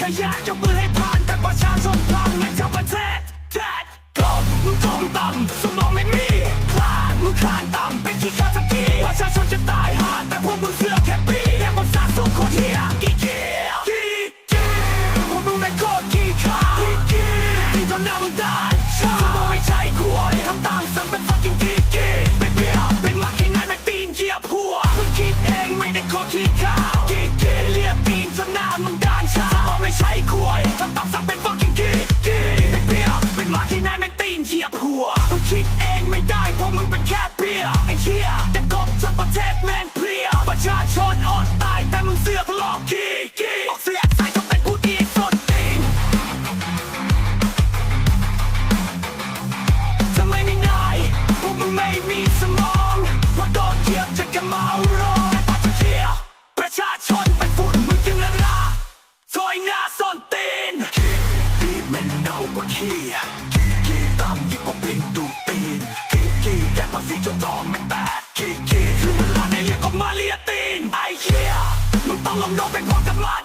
ขยะยกมือให้ผ่านแต่ประชาชนพลังและชาวประเทศแดดกลมมึงทองต่ำสมองไม่มีพลาดมึงคลานต่ำเป็นขี้ข้าสักทีประชาชนจะตายหาแต่พวกมึงเสือแค่ปีแอบนสาสุโคตเทียกี่เกียร์กี่เกียวพวกมึงในโคตรกี่ขาที่เกียร์ที่จนหน้ามึงด้าชาสมองไม่ใช่กลัวทำต่างสั่งเป็น fucking กี่เกียร์เป็นเบี้ยเป็นมาแค่ไหนไม่ตีนเกียร์หัวมึงคิดเองไม่ได้โคตรขี้ข้าวกี่เกียร์ วมึงคิดเองไม่ได้เพราะมึงเป็นแค่เบียรไอ้เหี้ยแต่กบทั้งประเทศแม่งเพลียประชาชนอดตายแต่มึงเสือกหลอกกี่กี่ออกเสียงใส่ต้องเป็นผู้ดีสุดตีนทำไมไม่นายพวกมึงไม่มีสมองเพราะโดนเหยียบจะกระเมาโรยปัจเจียประชาชนเป็นฝุ่นมึงจึงละลาซอยหน้าซ่อนตีนกีกีมันเน่ากว่าขี้ ลิงดูตีนกีกีแกมาษีจนตองไม่แตกกีกีคือเวลาในเรียกออกมาเลียตีนไอ้เหี้ยมึงต้องลงโดนเป็นพร้อมกับมัน